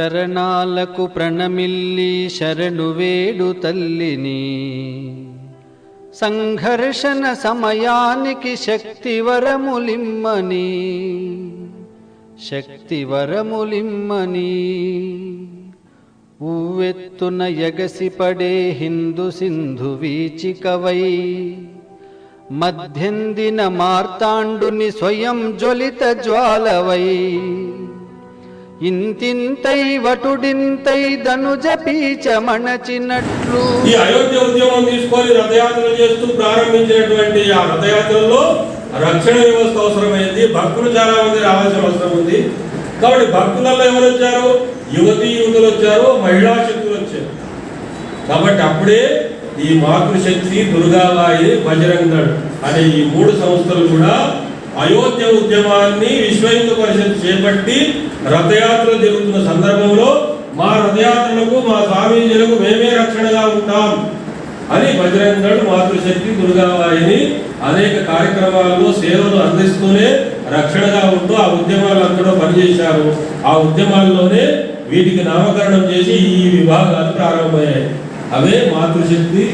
చరణాలకు ప్రణమిల్లి శరణు వేడు తల్లిని. సంఘర్షణ సమయానికి శక్తివరములిమ్మని. శక్తివరములిమ్మని. ఉవ్వెత్తున ఎగసిపడే హిందు సింధు వీచికవై. మధ్యందిన మార్తాండుని స్వయం జ్వలిత జ్వాలవై. ఇంతింతై వటుడింతై ధనుజ పీచ మణచినట్లు. ఈ అయోధ్య ఉద్యమం తీసుకొని రథయాత్ర చేస్తూ ప్రారంభించినటువంటి ఆ రథయాత్రలో రక్షణ వ్యవస్థ అవసరమైంది భక్తులు చాలా మంది రావాల్సిన అవసరం ఉంది. కాబట్టి భక్తులలో ఎవరు వచ్చారు యువతి యువతులు వచ్చారు మహిళా శక్తులు వచ్చారు. కాబట్టి అప్పుడే ఈ మాతృశక్తి దుర్గాబాయి బజరంగ అనే ఈ మూడు సంస్థలు కూడా అయోధ్య ఉద్యమాన్ని విశ్వ హిందూ పరిషత్ చేపట్టి రథయాత్ర జరుగుతున్న సందర్భంలో మా రథయాత్రలకు మా స్వామీజీలకు మేమే రక్షణగా ఉంటాం అని బజరంగ్ మాతృశక్తి దుర్గాబాయిని అనేక కార్యక్రమాల్లో సేవలు అందిస్తూనే రక్షణగా ఉంటూ ఆ ఉద్యమాలు అందరూ పనిచేశారు. ఆ ఉద్యమాల్లోనే వీటికి నామకరణం చేసి ఈ విభాగాలు ప్రారంభమయ్యాయి. అవే మాతృశక్తి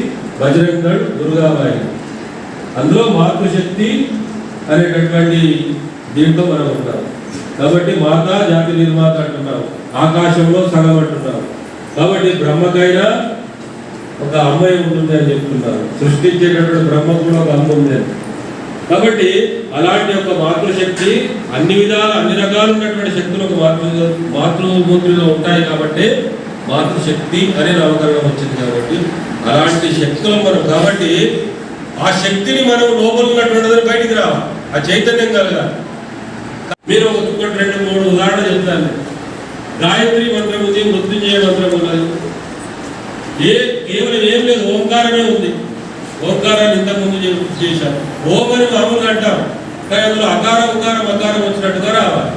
బజరంగ్ దుర్గాబాయి అందులో మాతృశక్తి అనేటటువంటి దీంట్లో మనం ఉంటాం. కాబట్టి మాత జాతి నిర్మాత అంటున్నారు. ఆకాశంలో సగం అంటున్నాం కాబట్టి బ్రహ్మకైనా ఒక అమ్మాయి ఉంటుంది అని చెప్తున్నారు. సృష్టించేటటువంటి బ్రహ్మ కూడా ఒక అమ్మ ఉంది అని. కాబట్టి అలాంటి ఒక మాతృశక్తి అన్ని విధాలు అన్ని రకాలు ఉన్నటువంటి శక్తులు ఒక మాతృ మాతృమూర్తిలో ఉంటాయి కాబట్టి మాతృశక్తి అనే నామకరణం వచ్చింది కాబట్టి అలాంటి శక్తులు మనం కాబట్టి ఆ శక్తిని మనం లోపల ఉన్నటువంటిది బయటికి రావాలి. ఆ చైతన్యం కలగాలి. మీరు ఒకటి రెండు మూడు ఉదాహరణ చెప్తాను. గాయత్రి మంత్రం ఉంది మృత్యుంజయ మంత్రం ఉన్నది. ఏ కేవలం ఏం లేదు ఓంకారమే ఉంది. ఓంకారాన్ని ఇంతకుముందు చేశారు. చేశాం ఓం అని మామూలుగా అంటాం కానీ అందులో అకారం ఉకారం అకారం వచ్చినట్టుగా రావాలి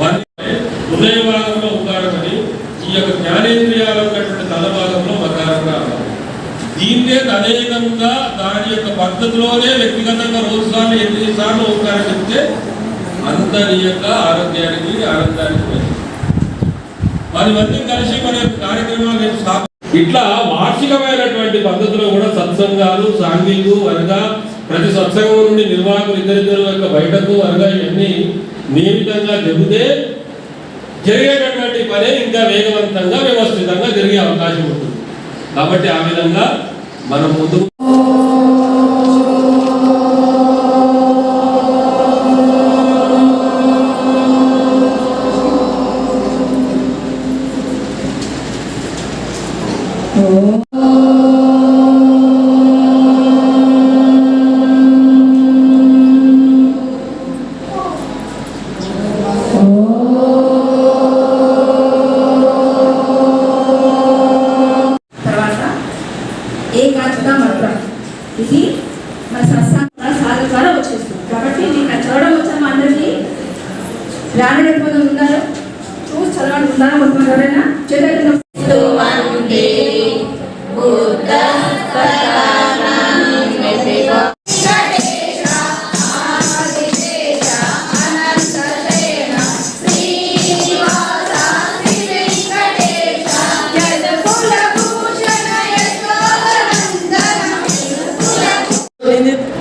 వన్ హృదయ భాగంలో ఉకారం అని ఈ యొక్క జ్ఞానేంద్రియాలు ఉన్నటువంటి తల భాగంలో మకారం రావాలి దీన్నే తదేకంగా దాని యొక్క పద్ధతిలోనే వ్యక్తిగతంగా రోజు సార్లు ఎనిమిది సార్లు ఓంకారం చెప్తే అందరి యొక్క ఆరోగ్యానికి ఆనందానికి మంచిది పది మంది కలిసి మన యొక్క కార్యక్రమాలు ఇట్లా వార్షికమైనటువంటి పద్ధతిలో కూడా సత్సంగాలు సాంఘికు అనగా ప్రతి సత్సంగం నుండి నిర్వాహకులు ఇద్దరిద్దరు యొక్క బయటకు అనగా ఇవన్నీ నియమితంగా చెబితే జరిగేటటువంటి పనే ఇంకా వేగవంతంగా వ్యవస్థితంగా జరిగే అవకాశం ఉంటుంది. కాబట్టి ఆ విధంగా మనం ముందు రానటువంటి ఉన్నారు చూసి చదవడానికి ఉన్నారా మొత్తం ఎవరైనా? చేతులు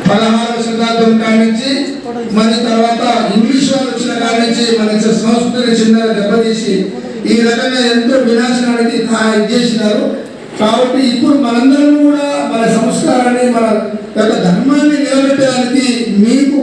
పదహారు శతాబ్దం కాడి నుంచి వచ్చిన కాడి నుంచి మన సంస్కృతిని చిన్న దెబ్బతీసి ఈ రకంగా ఎంతో వినాశనానికి తా- చేసినారు. కాబట్టి ఇప్పుడు మనందరం కూడా మన సంస్కారాన్ని మన యొక్క ధర్మాన్ని నిలబెట్టడానికి మీకు